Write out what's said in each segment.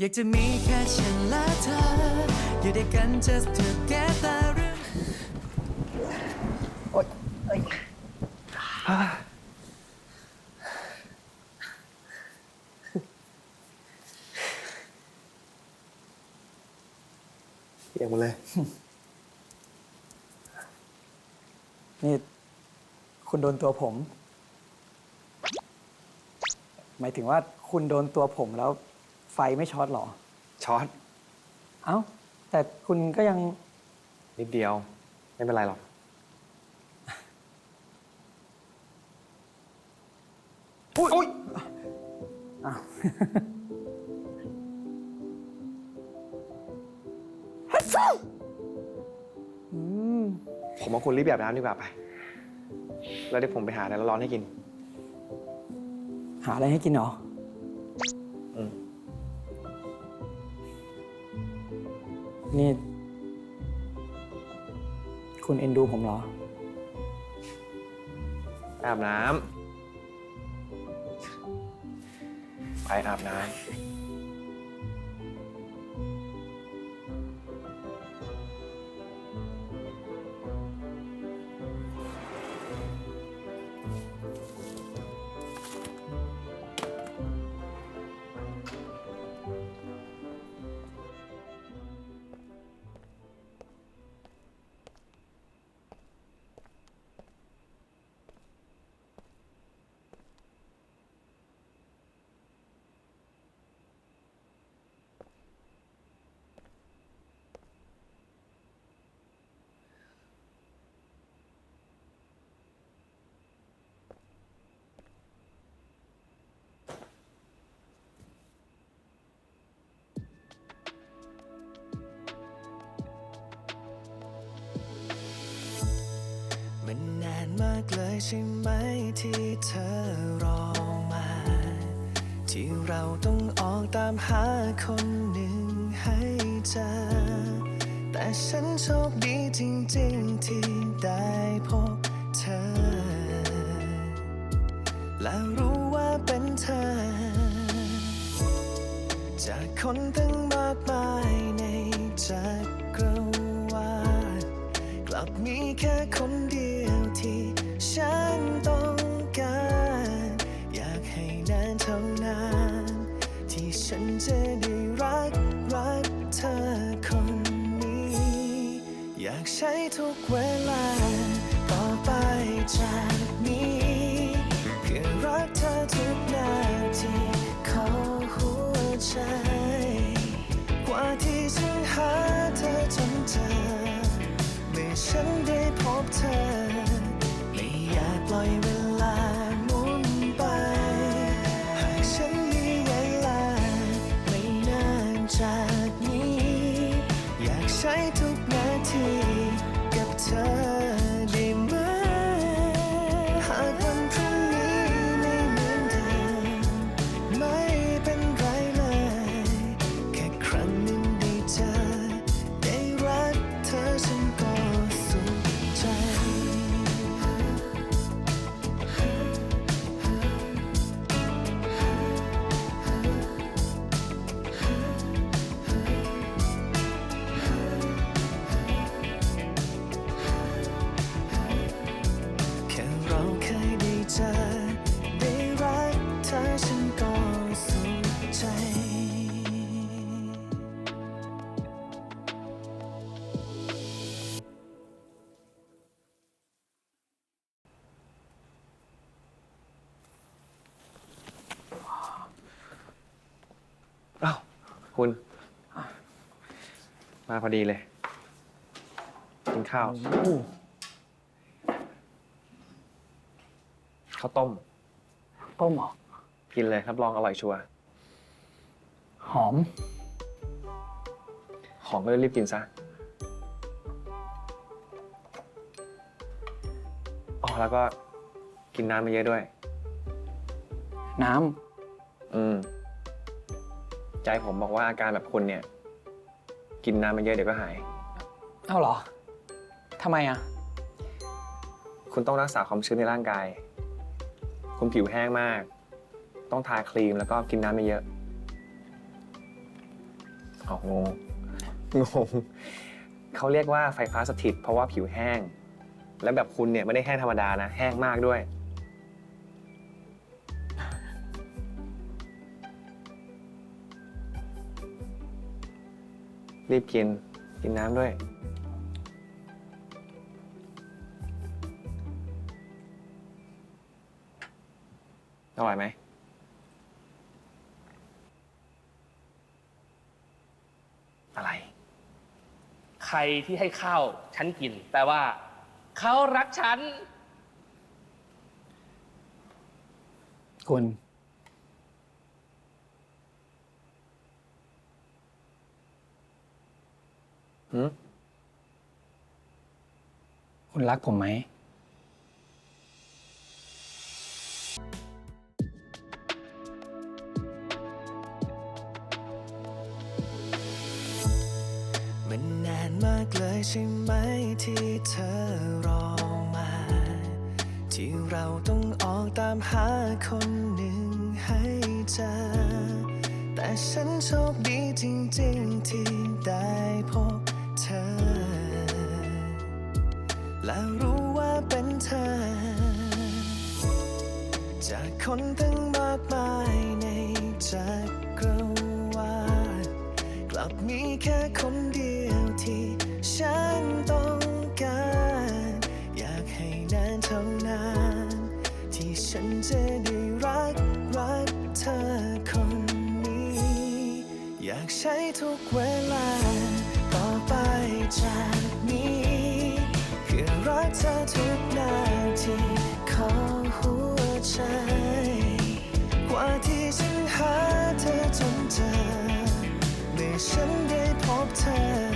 อยากจะมีแค่ฉันและเธอ อยู่ด้วยกัน just together เรื่องเปียกหมดเลย นี่ คุณโดนตัวผม หมายถึงว่าคุณโดนตัวผมแล้ว ไฟไม่ช็อตเหรอ ช็อตเอ้า แต่คุณก็ยังนิดเดียว ไม่เป็นไรหรอก อุ้ยอ้าวอืมผมว่าคุณรีบแบบน้ำดีกว่าไป แล้วเดี๋ยวผมไปหาอะไรร้อนๆให้กิน หาอะไรให้กินเหรออื นี่ คุณเอ็นดูผมเหรอ อาบน้ำไปอาบน้ำ มากเลยใช่ไหมที่เธอรอมา ที่เราต้องออกตามหาคนหนึ่งให้เจอ แต่ฉันโชคดีจริงๆที่ได้พบเธอ และรู้ว่าเป็นเธอ จากคนตั้งมากมายในจักรวาลกลับมีแค่คนเดียว ที่ฉันต้องการ อยากให้นานเท่านาน ที่ฉันจะได้รักรักเธอคนนี้ อยากใช้ทุกเวลา ต่อไปจากนี้เพื่อรักเธอทุกนาทีของหัวใจ กว่าที่ฉันหาเธอจนเจอเมื่อฉันได้พบเธอ คุณ มาพอดีเลย กินข้าวโอ้ข้าวต้ม ต้มเหรอ กินเลยรับรองอร่อยชัวร์หอมของก็รีบกินซะ อ๋อ แล้วก็กินน้ำมาเยอะด้วย น้อืม ใจผมบอกว่าอาการแบบคุณเนี่ย กินน้ำมาเยอะเดี๋ยวก็หายำเอ้าเหรอ ทำไมอะ คุณต้องรักษาความชื้นในร่างกาย คุณผิวแห้งมาก ต้องทาครีมแล้วก็กินน้ำไม่เยอะอ๋องง งง เขาเรียกว่าไฟฟ้าสถิต เพราะว่าผิวแห้ง แล้วแบบคุณเนี่ยไม่ได้แห้งธรรมดานะ แห้งมากด้วย รีบกิน กินน้ำด้วย อร่อยไหม อะไร ใครที่ให้ข้าวฉันกิน แปลว่า เขารักฉัน คุณ หืมคุณรักผมไหม มันนานมากเลยใช่ไหมที่เธอรอมา ที่เราต้องออกตามหาคนหนึ่งให้เจอ แต่ฉันโชคดีจริงๆที่ได้พบเธอ และรู้ว่าเป็นเธอ จากคนตั้งมากมายในจักรวาลกลับมีแค่คนเดียวที่ฉันต้องการ อยากให้นานเท่านานที่ฉันจะได้รักรักเธอคน อยากใช้ทุกเวลา ต่อไปจากนี้ คือรักเธอทุกนาทีของหัวใจ กว่าที่ฉันหาเธอจนเจอเมื่อฉันได้พบเธอ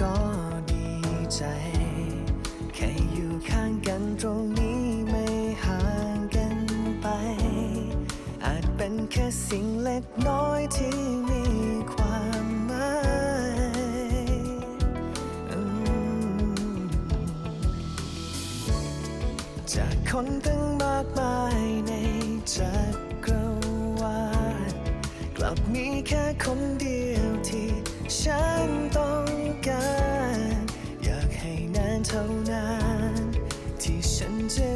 ก็ดีใจ แค่อยู่ข้างกันตรงนี้ไม่ห่างกันไป อาจเป็นแค่สิ่งเล็กน้อยที่มีความหมายจากคนตั้งมากมายในจักรวาลกลับมีแค่คนเดียวที่ฉันต้อง ที่ฉั